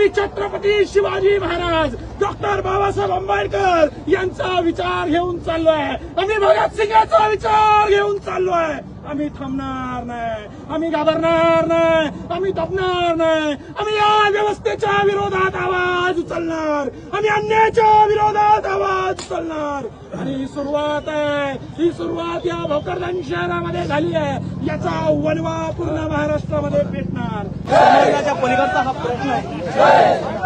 आम्ही छत्रपती शिवाजी महाराज डॉक्टर बाबासाहेब आंबेडकर यांचा विचार घेऊन चाललोय. आम्ही भगतसिंगाचा विचार घेऊन चाललोय. आम्ही थांबणार नाही. आम्ही घाबरणार नाही. आम्ही दबणार नाही. आम्ही या व्यवस्थेच्या विरोधात आवाज उचलणार. आम्ही अन्यायाच्या विरोधात आवाज उचलणार. आणि ही सुरुवात आहे. ही सुरुवात या भोकरदन शहरामध्ये झाली आहे. याचा वनवा पूर्ण महाराष्ट्रामध्ये पेटणार. समाजाच्या पलीकडचा हा प्रश्न आहे.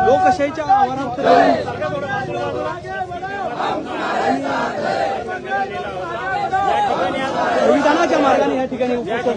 लोकशाहीच्या आव्हानात संविधानाच्या मार्गाने या ठिकाणी उपोषण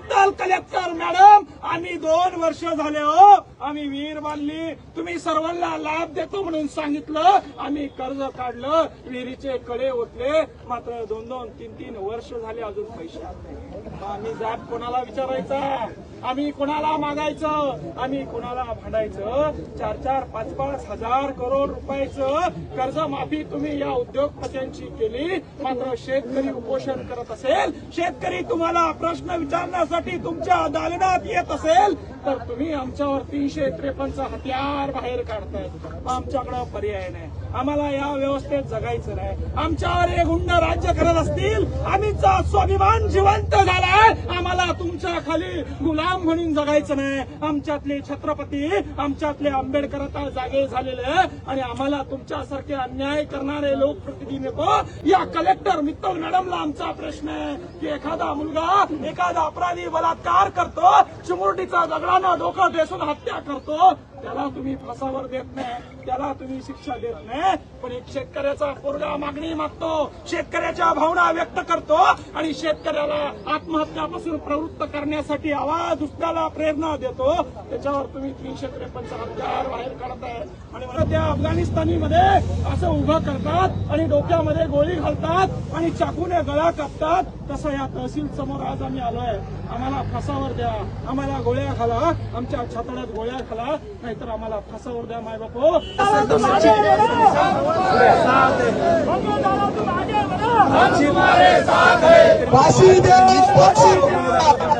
முன்னாள் கலெக்டர் மேடம் आम्ही दोन वर्ष झाले हो. आम्ही विहीर बांधली तुम्ही सर्वांना लाभ देतो म्हणून सांगितलं. आम्ही कर्ज काढलं. विहिरीचे कडे ओतले. मात्र दोन दोन तीन तीन वर्ष झाले अजून पैसे आम्ही जाब कोणाला विचारायचा? आम्ही कोणाला मागायचं? आम्ही कोणाला भांडायचं? चार चार पाच पाच हजार करोड रुपयाचं कर्ज माफी तुम्ही या उद्योगपत्यांची केली. मात्र शेतकरी उपोषण करत असेल. शेतकरी तुम्हाला प्रश्न विचारण्यासाठी तुमच्या दालनात येत असेल असेल तर तुम्ही आमच्यावर तीनशे त्रेपन्नचं हत्यार बाहेर काढताय. आमच्याकडे पर्याय नाही. आम्हाला या व्यवस्थेत जगायचं नाही. आमच्यावर हे गुंड राज्य करत असतील आम्हीचा स्वाभिमान जिवंत झाला तुमच्या खाली गुलाम म्हणून जगायचं नाही. आमच्यातले छत्रपती आमच्यातले आंबेडकर आता जागे झालेले आणि आम्हाला तुमच्यासारखे अन्याय करणारे लोकप्रतिनिधी नको. या कलेक्टर मित्तल मॅडमला आमचा प्रश्न आहे की एखादा मुलगा एखादा अपराधी बलात्कार करतो चिमुरडीचा दगडानं डोकं देसून हत्या करतो त्याला तुम्ही फसावर देत नाही त्याला तुम्ही शिक्षा देत नाही. पण एक शेतकऱ्याचा पोरगा मागणी मागतो शेतकऱ्याच्या भावना व्यक्त करतो आणि शेतकऱ्याला आत्महत्यापासून प्रवृत्त करण्यासाठी आवाज उचलायला प्रेरणा देतो. त्याच्यावर तुम्ही तीनशे त्रेपन्न हत्यार बाहेर काढताय आणि मला त्या अफगाणिस्तानीमध्ये असं उभं करतात आणि डोक्यामध्ये गोळी घालतात आणि चाकूने गळा कापतात. तसं या तहसील समोर आज आम्ही आलोय. आम्हाला फासावर द्या. आम्हाला गोळ्या घाला. आमच्या छातड्यात गोळ्या घाला. नाहीतर आम्हाला फासावर द्या माय बापू. फाशी.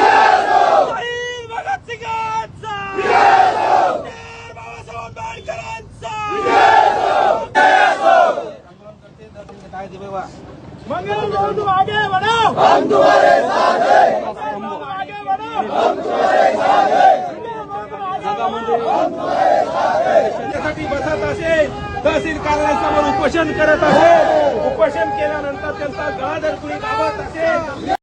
आगे बढ़ो हम तुम्हारे साथ हैं आगे बढ़ो त्यासाठी बसत असेल तहसील कार्यालयासमोर उपोषण करत असेल उपोषण केल्यानंतर त्यांचा गळा जर कुणी असेल